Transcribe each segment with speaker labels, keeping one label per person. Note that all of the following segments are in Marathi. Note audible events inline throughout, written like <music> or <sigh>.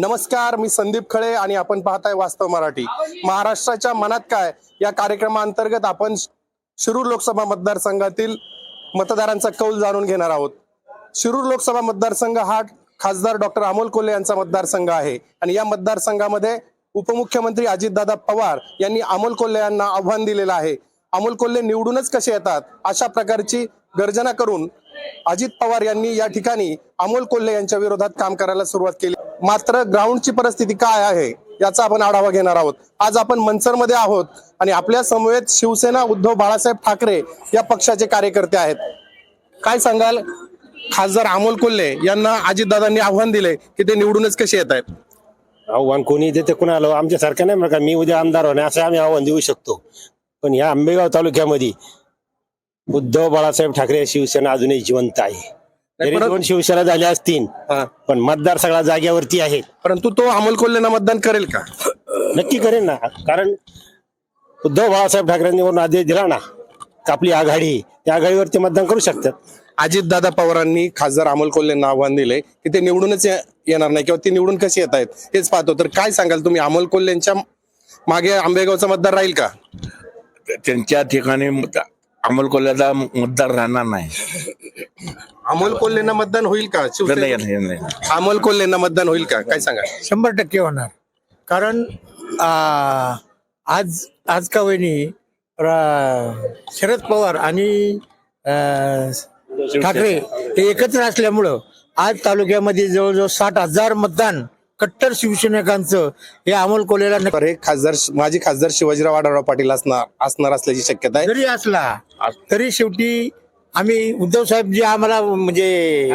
Speaker 1: नमस्कार मी संदीप खळे आणि आपण पाहताय वास्तव मराठी. महाराष्ट्राच्या मनात काय? या कार्यक्रमाअंतर्गत आपण शिरूर लोकसभा मतदारसंघातील मतदारांचा कौल जाणून घेणार आहोत. शिरूर लोकसभा मतदारसंघ हा खासदार डॉक्टर अमोल कोल्हे यांचा मतदारसंघ आहे. आणि या मतदारसंघामध्ये उपमुख्यमंत्री अजितदादा पवार यांनी अमोल कोल्हे यांना आव्हान दिलेलं आहे. अमोल कोल्हे निवडूनच कसे येतात? अशा प्रकारची गर्जना करून अजित पवार यांनी या ठिकाणी अमोल कोल्हे यांच्या विरोधात काम करायला सुरुवात केली. मात्र ग्राउंडची परिस्थिती काय आहे याचा आपण आढावा घेणार आहोत. आज आपण मनसरमध्ये आहोत आणि आपल्या समवेत शिवसेना उद्धव बाळासाहेब ठाकरे या पक्षाचे कार्यकर्ते आहेत. काय सांगाल? खासदार अमोल कोल्हे यांना अजितदादांनी आव्हान दिले की ते निवडूनच कसे येत आहेत?
Speaker 2: आव्हान कोणी देते कुणाला? आमच्यासारखं नाही बरं का मी उद्या आमदार होणे असं आम्ही आव्हान देऊ शकतो. पण या आंबेगाव तालुक्यामध्ये उद्धव बाळासाहेब ठाकरे शिवसेना अजूनही जिवंत आहे. जरी
Speaker 1: परत-
Speaker 2: दोन शिवसेना झाल्या असतील
Speaker 1: हा.
Speaker 2: पण मतदार सगळा जाग्यावरती आहे.
Speaker 1: परंतु तो अमोल कोल्हेंना मतदान करेल का?
Speaker 2: नक्की करेन ना. कारण उद्धव बाळासाहेब ठाकरेंनी वरून आदेश दिला ना का आपली आघाडी. त्या आघाडीवरती मतदान करू शकतात.
Speaker 1: अजितदादा पवारांनी खासदार अमोल कोल्हेंना आव्हान दिले की ते निवडूनच ये- येणार नाही किंवा ते निवडून कसे येत आहेत हेच पाहतो. तर काय सांगाल तुम्ही? अमोल कोल्हेंच्या मागे आंबेगावचा मतदार राहील का?
Speaker 3: त्यांच्या ठिकाणी मत- अमोल कोल्ह्याचा मतदार राहणार नाही.
Speaker 1: अमोल कोल्हेंना मतदान होईल का?
Speaker 3: नाही,
Speaker 1: शिवसेने
Speaker 3: नाही, नाही.
Speaker 1: अमोल कोल्हेंना मतदान होईल का? काय सांगा
Speaker 4: शंभर टक्के होणार. कारण आ, आज आज का वहिनी रा- शरद पवार आणि ठाकरे हे एकत्र असल्यामुळं आज तालुक्यामध्ये जवळजवळ साठ हजार मतदान कट्टर शिवसैनिकांचं हे अमोल कोल्हेला नक्की
Speaker 1: तर हे खासदार माजी खासदार शिवाजीराव आढळराव पाटील असणार असणार असल्याची शक्यता आहे.
Speaker 4: जरी असला तरी शेवटी आम्ही उद्धव साहेब जे आम्हाला म्हणजे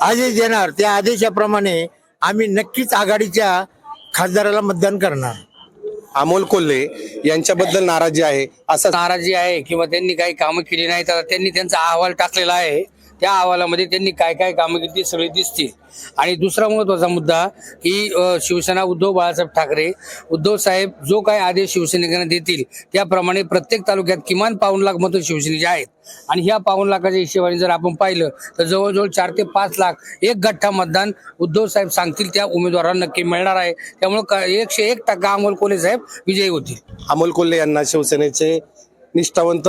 Speaker 4: आदेश. देणार त्या आदेशाप्रमाणे आम्ही नक्कीच आघाडीच्या खासदाराला मतदान करणार.
Speaker 1: अमोल कोल्हे यांच्याबद्दल नाराजी आहे असं
Speaker 5: नाराजी आहे किंवा त्यांनी काही कामं केली नाही तर त्यांनी त्यांचा अहवाल टाकलेला आहे. त्या अहवालामध्ये त्यांनी काय काय कामं केली ती सगळी दिसतील आणि दुसरा महत्त्वाचा मुद्दा की शिवसेना उद्धव बाळासाहेब ठाकरे उद्धव साहेब जो काय आदेश शिवसैनिकांना देतील त्याप्रमाणे प्रत्येक तालुक्यात किमान पाऊन लाख मतं शिवसेनेचे आहेत. आणि ह्या पाऊन लाखाच्या हिशेबाने जर आपण पाहिलं तर जवळजवळ चार ते पाच लाख एक गठ्ठा मतदान उद्धव साहेब सांगतील त्या उमेदवारांना नक्की मिळणार आहे. त्यामुळे क- एकशे एक टक्का अमोल कोल्हे साहेब विजयी होतील.
Speaker 1: अमोल कोल्हे यांना शिवसेनेचे निष्ठावंत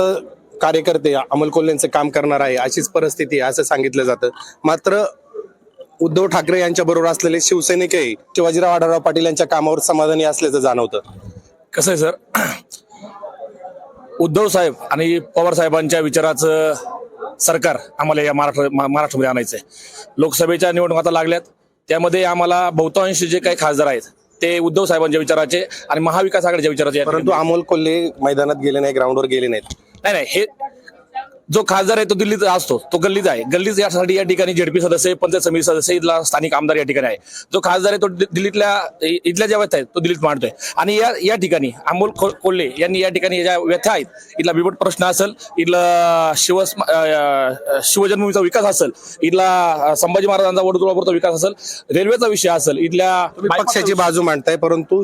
Speaker 1: कार्यकर्ते अमोल कोल्हेंचं काम करणार आहे अशीच परिस्थिती आहे असं सांगितलं जातं. मात्र उद्धव ठाकरे यांच्या बरोबर असलेले शिवसैनिकही शिवाजीराव आढळराव पाटील यांच्या कामावर समाधानी असल्याचं जाणवतं.
Speaker 6: कसं आहे सर? <clears throat> उद्धव साहेब आणि पवार साहेबांच्या विचाराचं सरकार आम्हाला या महाराष्ट्र महाराष्ट्रामध्ये आणायचं आहे. लोकसभेच्या निवडणुका आता लागल्यात त्यामध्ये आम्हाला बहुतांश जे काही खासदार आहेत ते उद्धव साहेबांच्या विचाराचे आणि महाविकास आघाडीच्या विचाराचे.
Speaker 1: परंतु अमोल कोल्हे मैदानात गेले नाही ग्राउंडवर गेले नाहीत.
Speaker 6: नाही नाही हे जो खासदार आहे तो दिल्लीत असतो तो गल्लीचा आहे. गल्लीच यासाठी या ठिकाणी झेडपी सदस्य पंचायत समिती सदस्य इथला स्थानिक आमदार या ठिकाणी आहे. जो खासदार आहे तो दिल्लीतल्या इथल्या ज्या व्यथा आहेत तो दिल्लीत मांडतोय. आणि या या ठिकाणी अमोल कोल्हे यांनी या ठिकाणी ज्या व्यथा आहेत इथला बिबट प्रश्न असेल इथला शिव शिवजन्मभूमीचा विकास असेल इथला संभाजी महाराजांचा वडोदरापूरचा विकास असेल रेल्वेचा विषय असेल इथल्या
Speaker 1: पक्षाची बाजू मांडताय परंतु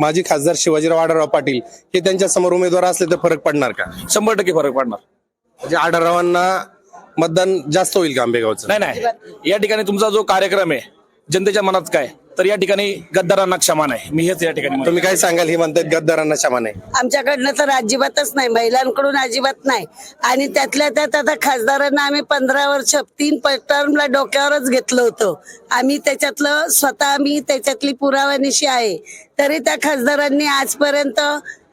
Speaker 1: माजी खासदार शिवाजीराव आढळराव पाटील हे त्यांच्यासमोर उमेदवार असले तर फरक पडणार का?
Speaker 6: शंभर टक्के फरक पडणार.
Speaker 1: म्हणजे आढळरावांना मतदान जास्त होईल का आंबेगावचं?
Speaker 6: नाही नाही. या ठिकाणी तुमचा जो कार्यक्रम आहे जनतेच्या मनात काय? तर या ठिकाणी गद्दारांना क्षमा नाही. मी हेच या ठिकाणी म्हणतो.
Speaker 1: तुम्ही काय सांगाल? ही म्हणतात गद्दारांना क्षमा नाही.
Speaker 7: आमच्याकडनं तर अजिबातच नाही. महिलांकडून अजिबात नाही. आणि त्यातल्या त्यात आता खासदारांना आम्ही पंधरा वर्ष तीन टर्मला डोक्यावरच घेतलं होतं. आम्ही त्याच्यातलं स्वतः आम्ही त्याच्यातली पुरावानिशी आहे. तरी त्या खासदारांनी आजपर्यंत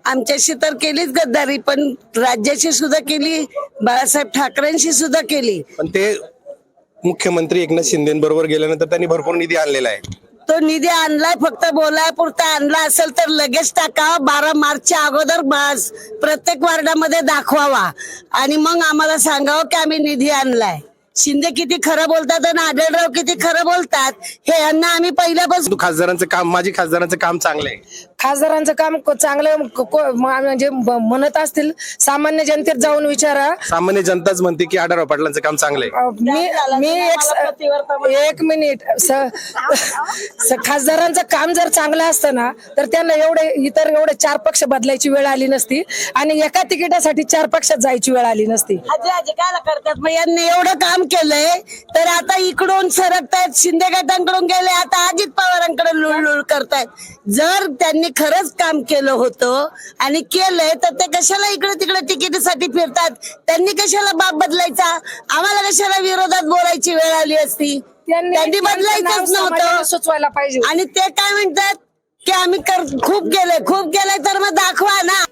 Speaker 7: आमच्याशी तर केलीच गद्दारी पण राज्याशी सुद्धा केली बाळासाहेब ठाकरेंशी सुद्धा केली.
Speaker 1: पण ते मुख्यमंत्री एकनाथ शिंदेबरोबर गेल्यानंतर त्यांनी भरपूर निधी आणलेला आहे.
Speaker 7: तो निधी आणलाय फक्त बोलायपुरता आणला असेल तर लगेच टाकावा बारा मार्चच्या अगोदर बास प्रत्येक वार्डामध्ये दाखवावा. आणि मग आम्हाला सांगावं की आम्ही निधी आणलाय. शिंदे किती खरं बोलतात आणि आढळराव किती खरं बोलतात हे यांना आम्ही पहिल्यापासून
Speaker 1: तू खासदारांचं काम माझी खासदारांचं काम चांगलं आहे
Speaker 8: खासदारांचं काम को- चांगलं को- को- म- म्हणजे म्हणत असतील सामान्य जनतेत जाऊन विचारा.
Speaker 1: सामान्य जनताच म्हणते की आढळराव पाटलांचं काम चांगलं आहे
Speaker 8: अ, मी मी एक स- एक मिनिट स- स- खासदारांचं काम जर चांगलं असतं ना तर त्यांना एवढे इतर एवढे चार पक्ष बदलायची वेळ आली नसती आणि एका तिकिटासाठी चार पक्षात जायची वेळ आली नसती.
Speaker 7: आजी आजी काय करतात? मग यांनी एवढं काम केलंय. तर आता इकडून सरकतायत शिंदे गटांकडून गेले आता अजित पवारांकडे लुळलुळ करतायत. जर त्यांनी खरंच काम केलं होतं आणि केलंय तर ते कशाला इकडे तिकडे तिकिटीसाठी फिरतात? त्यांनी कशाला बाप बदलायचा? आम्हाला कशाला विरोधात बोलायची वेळ आली असती? त्यांनी बदलायचंच नव्हतं.
Speaker 8: सुचवायला पाहिजे.
Speaker 7: आणि ते काय म्हणतात? की आम्ही खूप गेले खूप गेले तर मग दाखवा ना.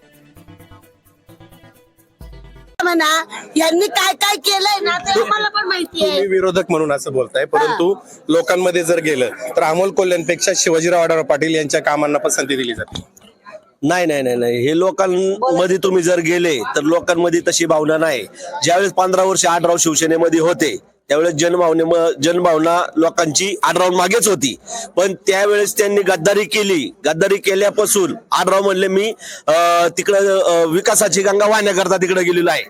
Speaker 7: म्हणा यांनी काय काय केलंय ना ते आम्हाला पण माहिती आहे.
Speaker 1: तुम्ही विरोधक म्हणून असं बोलताय परंतु लोकांमध्ये जर गेलं तर अमोल कोल्ह्यांपेक्षा शिवाजीराव आढळराव पाटील यांच्या कामांना पसंती दिली जाते.
Speaker 9: नाही नाही नाही नाही. हे लोकांमध्ये तुम्ही जर गेले तर लोकांमध्ये तशी भावना नाही. ज्यावेळेस पंधरा वर्ष आठराव शिवसेनेमध्ये होते त्यावेळेस जनभावने जनभावना लोकांची आडराव मागेच होती. पण त्यावेळेस त्यांनी गद्दारी केली. गद्दारी केल्यापासून आडराव म्हणले मी अं, तिकडं विकासाची गंगा वाहण्याकरता तिकडे गेलेलो आहे.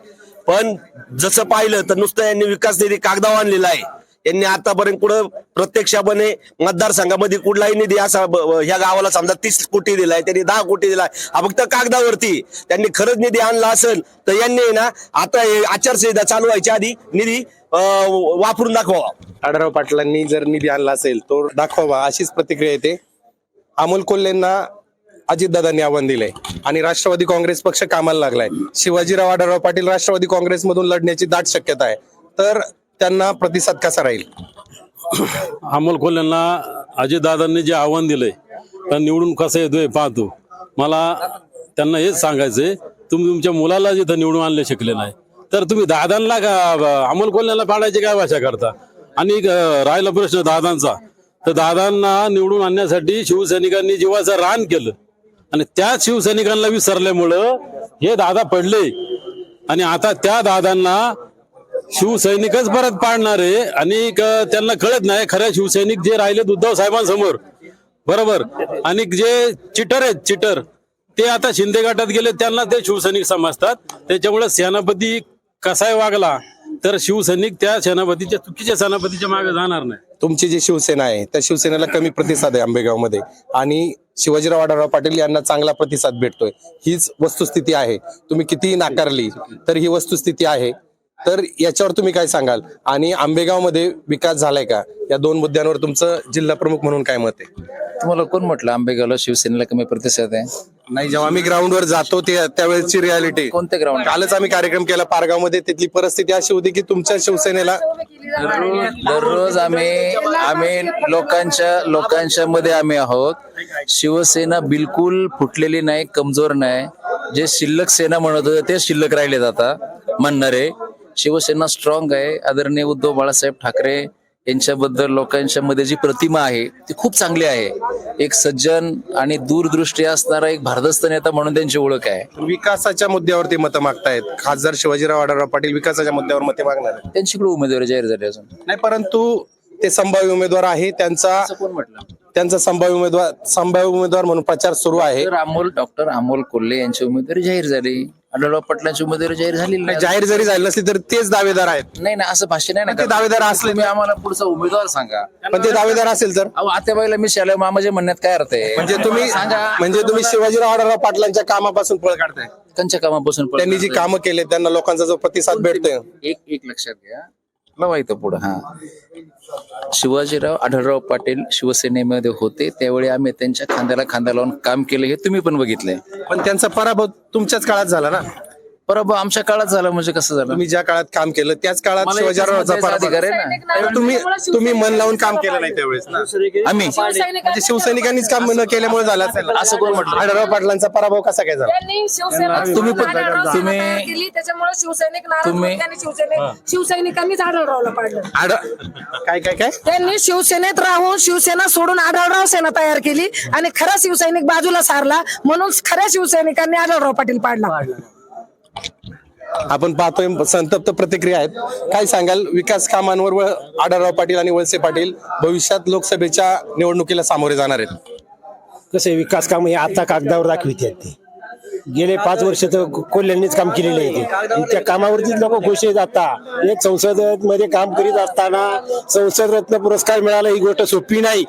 Speaker 9: पण जसं पाहिलं तर नुसतं यांनी विकास निधी कागदावर आणलेला आहे. यांनी आतापर्यंत कुठं प्रत्यक्षपणे मतदारसंघामध्ये कुठलाही निधी असा ह्या गावाला समजा तीस कोटी दिलाय त्यांनी दहा कोटी दिलाय. हा फक्त कागदावरती. त्यांनी खरंच निधी आणला असेल तर यांनी आहे ना आता आचारसंहिता चालू व्हायच्या आधी निधी वापरून दाखवा.
Speaker 1: आढळराव पाटलांनी जर निधी आणला असेल तो दाखवावा अशीच प्रतिक्रिया येते. अमोल कोल्हेंना अजितदादांनी आव्हान दिलंय. आणि राष्ट्रवादी काँग्रेस पक्ष कामाला लागलाय. शिवाजीराव आढळराव पाटील राष्ट्रवादी काँग्रेसमधून लढण्याची दाट शक्यता आहे. तर त्यांना प्रतिसाद कसा राहील?
Speaker 10: अमोल कोल्ह्यांना अजितदादांनी जे आव्हान दिलंय तर निवडून कसं येतोय पाहतो. मला त्यांना हेच सांगायचंय तुम्ही तुमच्या मुलाला जिथं निवडून आणले शकले नाही तर तुम्ही दादांना का अमोल कोल्ह्याला पाडायची काय भाषा करता? आणि राहिला प्रश्न दादांचा. तर दादांना निवडून आणण्यासाठी शिवसैनिकांनी जीवाचं रान केलं. आणि त्याच शिवसैनिकांना विसरल्यामुळं हे दादा पडले. आणि आता त्या दादांना शिवसैनिकच परत पाडणार आहे. आणि क- त्यांना कळत नाही खऱ्या शिवसैनिक जे राहिले उद्धव साहेबांसमोर. बरोबर? आणि जे चिटर आहेत चिटर ते आता शिंदे गटात गेले त्यांना ते शिवसैनिक समजतात. त्याच्यामुळे सेनापती कसाय वागला तर शिवसैनिक त्या सेनापतीच्या चुकीच्या सेनापतीच्या मागे जाणार नाही.
Speaker 1: तुमची जी शिवसेना आहे त्या शिवसेनेला कमी प्रतिसाद आहे आंबेगावमध्ये. आणि शिवाजीराव आढळराव पाटील यांना चांगला प्रतिसाद भेटतोय. हीच वस्तुस्थिती आहे. तुम्ही कितीही नाकारली तर ही वस्तुस्थिती आहे. तर याच्यावर तुम्ही काय सांगाल? आणि आंबेगावमध्ये विकास झालाय का? या दोन मुद्द्यांवर तुमचं जिल्हा प्रमुख म्हणून काय मत आहे?
Speaker 11: तुम्हाला कोण म्हटलं आंबेगावला शिवसेनेला कमी प्रतिसाद आहे?
Speaker 1: नाही जेव्हा आम्ही ग्राउंडवर जातो ते त्यावेळेसची रियालिटी
Speaker 11: कोणत्या ग्राउंड
Speaker 1: कालच आम्ही कार्यक्रम केला पारगावमध्ये. तिथली परिस्थिती अशी होती की तुमच्या शिवसेनेला
Speaker 11: दररोज आम्ही आम्ही लोकांच्या लोकांच्या मध्ये आम्ही आहोत. शिवसेना बिलकुल फुटलेली नाही कमजोर नाही. जे शिल्लक सेना म्हणत होते ते शिल्लक राहिलेत आता. म्हणणारे शिवसेना स्ट्रॉंग आहे. आदरणीय उद्धव बाळासाहेब ठाकरे यांच्याबद्दल लोकांच्या मध्ये जी प्रतिमा आहे ती खूप चांगली आहे. एक सज्जन आणि दूरदृष्टी असणारा एक भारदस्त नेता म्हणून त्यांची ओळख आहे.
Speaker 1: विकासाच्या मुद्द्यावरती मतं मागतायत. खासदार शिवाजीराव आढळराव पाटील विकासाच्या मुद्द्यावर मते मागणार आहेत.
Speaker 11: त्यांची कुठे उमेदवारी जाहीर झाली अजून.
Speaker 1: नाही परंतु ते संभाव्य उमेदवार आहे. त्यांचा
Speaker 11: असं कोण म्हटलं?
Speaker 1: त्यांचा संभाव्य उमेदवार संभाव्य उमेदवार म्हणून प्रचार सुरू आहे.
Speaker 11: अमोल डॉक्टर अमोल कोल्हे यांची उमेदवारी जाहीर झाली. आढळराव पाटलांची उमेदवारी जाहीर झालेली नाही
Speaker 1: जाहीर जरी झाली नसली तर तेच दावेदार आहेत.
Speaker 11: नाही नाही असं भाष्य नाही ना
Speaker 1: ते दावेदार असले
Speaker 11: तुम्ही आम्हाला पुढचा उमेदवार सांगा.
Speaker 1: पण ते दावेदार असेल तर?
Speaker 11: अहो आत्याबाईला मी शालेय मामाच्या म्हणण्यात काय अर्थ आहे?
Speaker 1: म्हणजे तुम्ही
Speaker 11: सांगा.
Speaker 1: म्हणजे तुम्ही शिवाजीराव आढळराव पाटलांच्या कामापासून पळ काढताय.
Speaker 11: त्यांच्या कामापासून
Speaker 1: त्यांनी जी. कामं केले त्यांना लोकांचा जो प्रतिसाद भेटतोय.
Speaker 11: एक एक लक्षात घ्या. लावा इथं पुढं? हा. शिवाजीराव आढळराव पाटील शिवसेनेमध्ये होते. त्यावेळी आम्ही त्यांच्या खांद्याला खांदा लावून काम केलं. हे तुम्ही पण बघितलंय.
Speaker 1: पण त्यांचा पराभव तुमच्याच काळात झाला ना?
Speaker 11: पराभव आमच्या काळात झाला म्हणजे कसं झालं?
Speaker 1: तुम्ही ज्या काळात काम केलं त्याच काळात
Speaker 11: मला एकच
Speaker 1: शिवाजीरावांचा
Speaker 11: मताचा
Speaker 1: पराभव
Speaker 11: अधिकार आहे ना
Speaker 1: तर तुम्ही तुम्ही मन लावून काम केलं नाही त्यावेळेस ना?
Speaker 11: आम्ही.
Speaker 1: म्हणजे शिवसैनिकांनीच काम न केल्यामुळे झालं असेल.
Speaker 11: असं कोण म्हटलं?
Speaker 1: आढळराव पाटलांचा पराभव कसा काय झाला?
Speaker 8: त्यांनी शिवसेना
Speaker 11: तुम्ही पण-
Speaker 8: आढळराव सेना
Speaker 11: तुम्ही-
Speaker 8: तयार केली त्याच्यामुळे शिवसैनिक नाराज
Speaker 11: तुम्ही-
Speaker 8: होते आणि शिवसैनिक शिवसैनिकांनीच आढळरावला पाडलं.
Speaker 1: आढळ काय काय काय?
Speaker 8: त्यांनी शिवसेनेत राहून शिवसेना सोडून आढळराव सेना तयार केली आणि खरा शिवसैनिक बाजूला सारला म्हणून खऱ्या शिवसैनिकांनी आढळराव पाटील पाडला.
Speaker 1: आपण पाहतोय संतप्त प्रतिक्रिया आहेत. काय सांगाल? विकास कामांवर व आढळराव पाटील आणि वळसे पाटील भविष्यात लोकसभेच्या निवडणुकीला सामोरे जाणार आहेत.
Speaker 2: कसे विकास काम हे आता कागदावर दाखवितात ते. गेले पाच वर्ष तर कोल्ह्यांनीच काम केलेले आहे ते. त्या कामावरतीच लोक खुश आहेत आता. एक संसदमध्ये काम करीत असताना संसद रत्न पुरस्कार मिळाला ही गोष्ट सोपी नाही.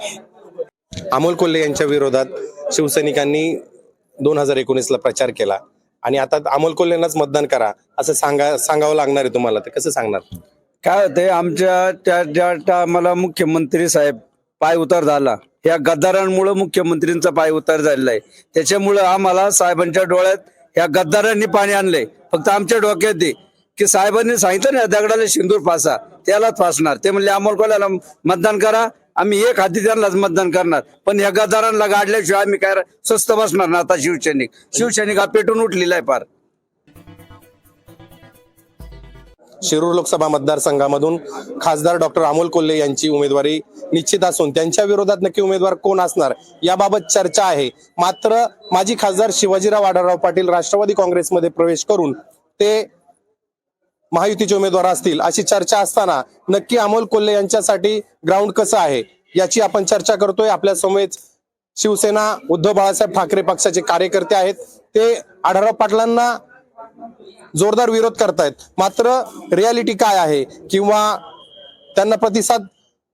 Speaker 1: अमोल कोल्हे यांच्या विरोधात शिवसैनिकांनी दोन हजार एकोणीस ला प्रचार केला. आणि आता अमोल कोल्हेंनाच मतदान करा असं सांगा सांगावं लागणार आहे तुम्हाला ते कसं सांगणार?
Speaker 12: काय होतंय आमच्या त्या ज्या टायमाला मुख्यमंत्री साहेब पाय उतार झाला या गद्दारांमुळे मुख्यमंत्रींचा पाय उतार झालेला आहे. त्याच्यामुळं आम्हाला साहेबांच्या डोळ्यात या गद्दारांनी पाणी आणलंय. फक्त आमच्या डोक्यात दे की साहेबांनी सांगितलं ना दगडाला सिंदूर फासा त्यालाच फासणार. ते म्हणले अमोल कोल्याला मतदान करा आम्ही एक हाती त्यांनाच मतदान करणार. पण या गदारांना गाडल्याशिवाय आम्ही काय स्वस्त बसणार ना आता शिवसैनिक? शिवसैनिक हा पेटून उठलेला आहे फार.
Speaker 1: शिरूर लोकसभा मतदारसंघामधून खासदार डॉक्टर अमोल कोल्हे यांची उमेदवारी निश्चित असून त्यांच्या विरोधात नक्की उमेदवार कोण असणार याबाबत चर्चा आहे. मात्र माजी खासदार शिवाजीराव आढळराव पाटील राष्ट्रवादी काँग्रेसमध्ये प्रवेश करून ते महायुतीचे उमेदवार असतील अशी चर्चा असताना नक्की अमोल कोल्हे यांच्यासाठी ग्राउंड कसं आहे? याची आपण चर्चा करतोय. आपल्या समवेत शिवसेना उद्धव बाळासाहेब ठाकरे पक्षाचे कार्यकर्ते आहेत. ते आढळराव पाटलांना जोरदार विरोध करतायत. मात्र रियालिटी काय आहे? किंवा त्यांना प्रतिसाद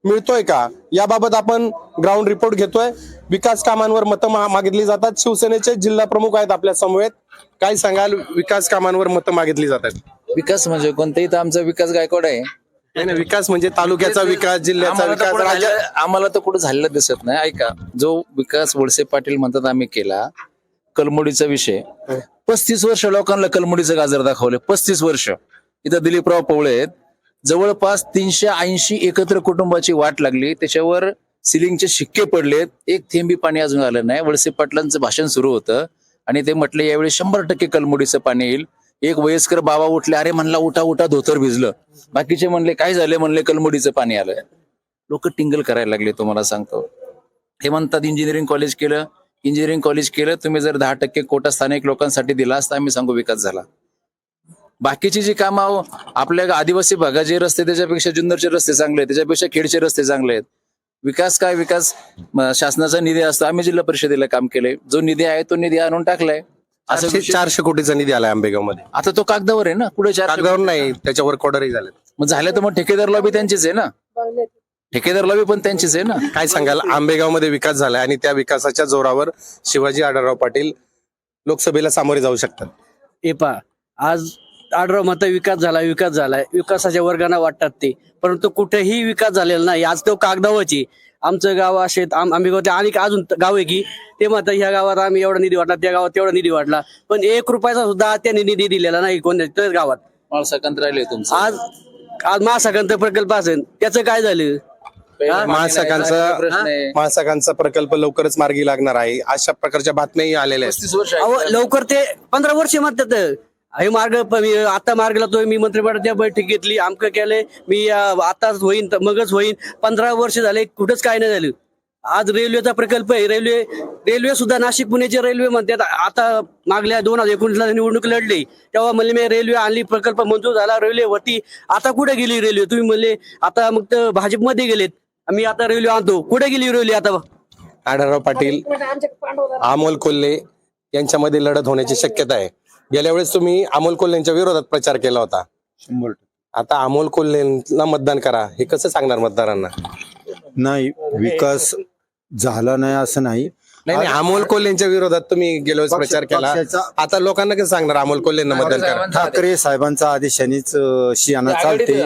Speaker 1: मिळतोय का? याबाबत आपण ग्राउंड रिपोर्ट घेतोय. विकास कामांवर मतं मा- मागितली जातात. शिवसेनेचे जिल्हा प्रमुख आहेत आपल्या समवेत. काय सांगाल? विकास कामांवर मतं मागितली जातात.
Speaker 11: विकास म्हणजे कोणताही तर आमचा विकास गायकवाड आहे.
Speaker 1: नाही, नाही, विकास म्हणजे तालुक्याचा विकास जिल्ह्याचा
Speaker 11: आम्हाला तर
Speaker 1: विकास.
Speaker 11: कुठं
Speaker 1: राज्य
Speaker 11: झालेलं- आम्हाला तर कुठं झालेलं दिसत नाही. ऐका जो विकास वळसे पाटील म्हणतात आम्ही केला कलमुडीचा विषय. पस्तीस वर्ष लोकांना कलमुडीचं गाजर दाखवलं. पस्तीस वर्ष. इथं दिलीपराव पवळे आहेत. जवळपास तीनशे ऐंशी एकत्र कुटुंबाची वाट लागली. त्याच्यावर सिलिंगचे शिक्के पडलेत एक थेंबी पाणी अजून आलं नाही. वळसे पाटलांचं भाषण सुरू होतं. आणि ते म्हटले यावेळी शंभर टक्के कलमुडीचं पाणी येईल. एक वयस्कर बाबा उठले अरे म्हणला उठा उठा धोतर भिजलं. बाकीचे म्हणले काय झाले म्हणले कलमुडीचं पाणी आलं लोक टिंगल करायला लागले तुम्हाला सांगतो. हे म्हणतात इंजिनिअरिंग कॉलेज केलं इंजिनिअरिंग कॉलेज केलं तुम्ही जर दहा टक्के कोटा स्थानिक लोकांसाठी दिला असता आम्ही सांगू विकास झाला. बाकीची जी कामं आपल्या आदिवासी भागाचे रस्ते त्याच्यापेक्षा जुन्नरचे रस्ते चांगले आहेत त्याच्यापेक्षा खेडचे रस्ते चांगले आहेत. विकास काय विकास? शासनाचा निधी असतो आम्ही जिल्हा परिषदेला काम केले जो निधी आहे तो निधी आणून टाकलाय. असं
Speaker 1: चारशे चारशे कोटीचा निधी आलाय आंबेगावमध्ये
Speaker 11: आता तो कागदावर आहे ना? पुढे चार
Speaker 1: कागदावर नाही त्याच्यावर ऑर्डरही झाले
Speaker 11: मग झालं तर मग ठेकेदार लॉबी त्यांचीच आहे ना? ठेकेदार लॉबी पण त्यांचीच आहे ना?
Speaker 1: काय सांगाल? आंबेगावमध्ये विकास झालाय आणि त्या विकासाच्या जोरावर शिवाजी आढळराव पाटील लोकसभेला सामोरे जाऊ शकतात.
Speaker 5: हे पा आज आढळ मत विकास झाला विकास झालाय. विकासाच्या वर्गाने वाटतात ते. परंतु कुठेही विकास झालेला नाही. आज तो कागदावरची आमचं गाव असे आंबेगावचे अनेक अजून गाव आहे की ते म्हणतात ह्या गावात आम्ही एवढा निधी वाटला त्या गावात तेवढा निधी वाटला. पण एक रुपयाचा सुद्धा त्यांनी निधी दिलेला नाही कोणत्याच गावात.
Speaker 11: माळसाकांत राहिले तुमचं.
Speaker 5: आज आज महासागंत प्रकल्प असेल त्याचं काय झालं?
Speaker 11: पहिलं
Speaker 1: महासकांचा
Speaker 11: प्रश्न आहे.
Speaker 1: महासकांचा प्रकल्प लवकरच मार्गी लागणार आहे. अशा प्रकारच्या बातम्याही आलेल्या आहेत.
Speaker 11: पस्तीस वर्ष
Speaker 5: अहो लवकर ते पंधरा वर्ष म्हणतात. हे मार्ग आता मार्ग लागतोय मी मंत्रिमंडळाच्या बैठक घेतली आमकं केलंय. मी आताच होईन मगच होईन. पंधरा वर्ष झाले कुठंच काय नाही झालं. आज रेल्वेचा प्रकल्प आहे रेल्वे रेल्वे सुद्धा नाशिक पुण्याची रेल्वे म्हणतात. आता मागल्या दोन हजार एकोणीसला निवडणूक लढली. तेव्हा म्हणले मी रेल्वे आणली प्रकल्प मंजूर झाला रेल्वे होती आता कुठे गेली रेल्वे? तुम्ही म्हणले आता मग तर भाजपमध्ये गेलेत. मी आता रेल्वे आणतो. कुठे गेली रेल्वे आता?
Speaker 1: आढळराव पाटील अमोल कोल्हे यांच्यामध्ये लढत होण्याची शक्यता आहे. गेल्या वेळेस तुम्ही अमोल कोल्हेंच्या विरोधात प्रचार केला होता. आता अमोल कोल्हेंना मतदान करा. हे कसं सांगणार मतदारांना?
Speaker 13: नाही विकास झाला नाही असं नाही.
Speaker 1: नाही नाही अमोल कोल्हेंच्या विरोधात तुम्ही गेल्या वेळेस प्रचार केला.
Speaker 13: पक्षाचा-
Speaker 1: आता लोकांना कसं सांगणार अमोल कोल्हेंना मतदान करा?
Speaker 13: ठाकरे साहेबांचा आदेशानेच अं, शियाना चालते.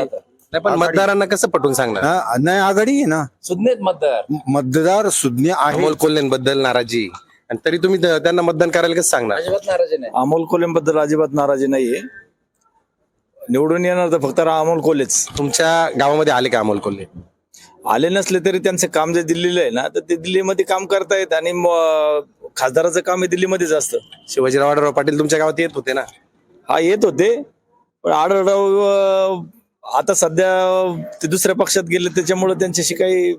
Speaker 1: नाही पण मतदारांना कसं पटवून सांगणार?
Speaker 13: हा, नाही आघाडी आहे ना.
Speaker 11: सुज्ञेत मतदार.
Speaker 13: मतदार सुज्ञ आहे
Speaker 1: अमोल कोल्हेंबद्दल नाराजी. आणि तरी तुम्ही त्या- त्यांना मतदान करायला कसं सांगणार.
Speaker 11: अजिबात नाराजी नाही.
Speaker 12: अमोल कोल्हेबद्दल अजिबात नाराजी नाहीये. निवडून येणार तर फक्त अमोल कोल्हेच
Speaker 1: तुमच्या गावामध्ये आले का अमोल कोल्हे?
Speaker 12: आले नसले तरी त्यांचं काम जे दिल्लीला आहे ना तर ते दिल्लीमध्ये काम करतायत आणि म- खासदाराचं काम हे दिल्लीमध्येच असतं.
Speaker 1: शिवाजीराव आढळराव पाटील तुमच्या गावात येत होते ना?
Speaker 12: हा येत होते. पण आढळराव अं, आता सध्या ते दुसऱ्या पक्षात गेले त्याच्यामुळे त्यांच्याशी काही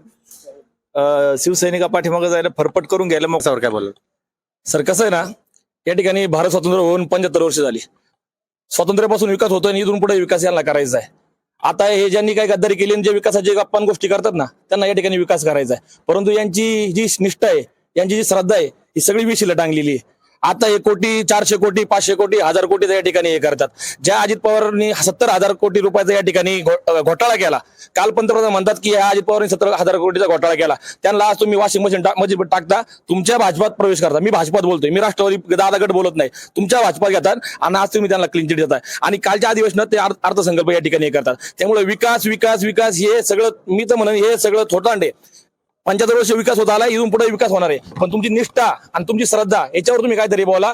Speaker 12: शिवसैनिका पाठीमागे जायला फरफट करून घ्यायला मग
Speaker 1: त्यावर काय बोलत
Speaker 6: सर कसं आहे ना या ठिकाणी भारत स्वातंत्र्य होऊन पंच्याहत्तर वर्ष झाली. स्वातंत्र्यापासून विकास होतो आणि इथून पुढे विकास यांना करायचा आहे. आता हे ज्यांनी काही गद्दारी केली आणि जे विकासाचे गप्पान गोष्टी करतात ना त्यांना या ठिकाणी विकास करायचा आहे. परंतु यांची जी निष्ठा आहे यांची जी श्रद्धा आहे ही सगळी विशीला टांगलेली आहे. आता एक कोटी चारशे कोटी पाचशे कोटी हजार कोटीचा या ठिकाणी हे करतात. ज्या अजित पवारांनी सत्तर हजार कोटी रुपयाचा या ठिकाणी घोटाळा केला काल पंतप्रधान म्हणतात की या अजित पवारांनी सत्तर हजार कोटीचा घोटाळा केला. त्यांना आज तुम्ही वॉशिंग मशीन मशीन टाकता तुमच्या भाजपात प्रवेश करता. मी भाजपात बोलतोय मी राष्ट्रवादी दादा गट बोलत नाही. तुमच्या भाजपात घेतात आणि आज तुम्ही त्यांना क्लीन चिट देताय. आणि कालच्या अधिवेशनात ते अर्थ- अर्थसंकल्प या ठिकाणी हे करतात. त्यामुळे विकास विकास विकास हे सगळं मी तर म्हणेन हे सगळं थोटांडे. पंच्याहत्तर वर्ष विकास होत आला इथून पुढे विकास होणार आहे. पण तुमची निष्ठा आणि तुमची श्रद्धा याच्यावर तुम्ही काहीतरी बोला.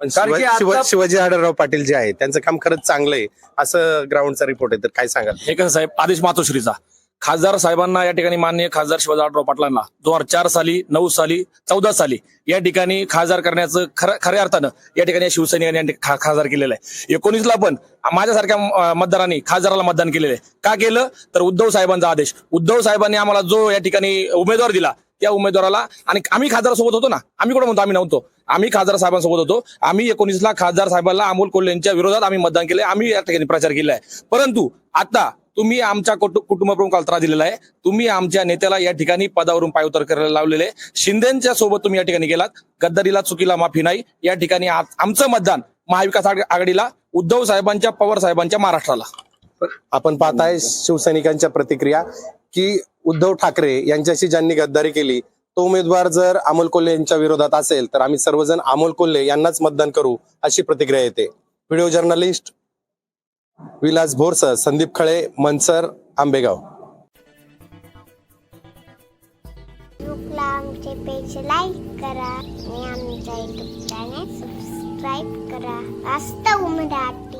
Speaker 1: पण
Speaker 12: कारण की
Speaker 1: शिव- शिव-
Speaker 12: आता-
Speaker 1: शिवाजी आढळराव पाटील जे आहे त्यांचं काम खरंच चांगलं आहे. असं ग्राउंडचा रिपोर्ट आहे तर काय सांगाल?
Speaker 6: हे कसं साहेब आदेश मातोश्रीचा. खासदार साहेबांना या ठिकाणी मान्य खासदार शिवाजी आढराव पाटलांना दोन हजार चार साली नऊ साली चौदा साली या ठिकाणी खासदार करण्याचं खरं खऱ्या अर्थानं या ठिकाणी शिवसैनिकांनी खासदार केलेलं आहे. एकोणीसला पण माझ्यासारख्या मतदारांनी खासदाराला मतदान केलेलं आहे. का केलं? तर उद्धव साहेबांचा आदेश. उद्धव साहेबांनी आम्हाला जो या ठिकाणी उमेदवार दिला त्या उमेदवाराला आणि आम्ही खासदारासोबत होतो ना आम्ही कुठं म्हणतो? आम्ही नव्हतो. आम्ही खासदार साहेबांसोबत होतो. आम्ही एकोणीसला खासदार साहेबांना अमोल कोल्हे यांच्या विरोधात आम्ही मतदान केलं आम्ही या ठिकाणी प्रचार केला आहे परंतु आता तुम्ही आमच्या कुटु- कुटुंब प्रमुखाला त्रास दिलेला आहे. तुम्ही आमच्या नेत्याला या ठिकाणी पदावरून पायउतार करायला लावलेले शिंदेच्या सोबत तुम्ही या ठिकाणी गेलात. गद्दारीला चुकीला माफी नाही. या ठिकाणी आमचं मतदान महाविकास आघाडीला उद्धव साहेबांच्या पवार साहेबांच्या महाराष्ट्राला.
Speaker 1: आपण पाहताय शिवसैनिकांच्या प्रतिक्रिया की उद्धव ठाकरे यांच्याशी ज्यांनी गद्दारी केली तो उमेदवार जर अमोल कोल्हे यांच्या विरोधात असेल तर आम्ही सर्वजण अमोल कोल्हे यांनाच मतदान करू अशी प्रतिक्रिया येते. Video journalist Vilas Bhorsar Sandeep Khale Mansar Ambegaon.
Speaker 14: आमचे पेज लाईक करा आणि आमच्या युट्यूब चॅनेल सबस्क्राईब करा. वास्तव मराठी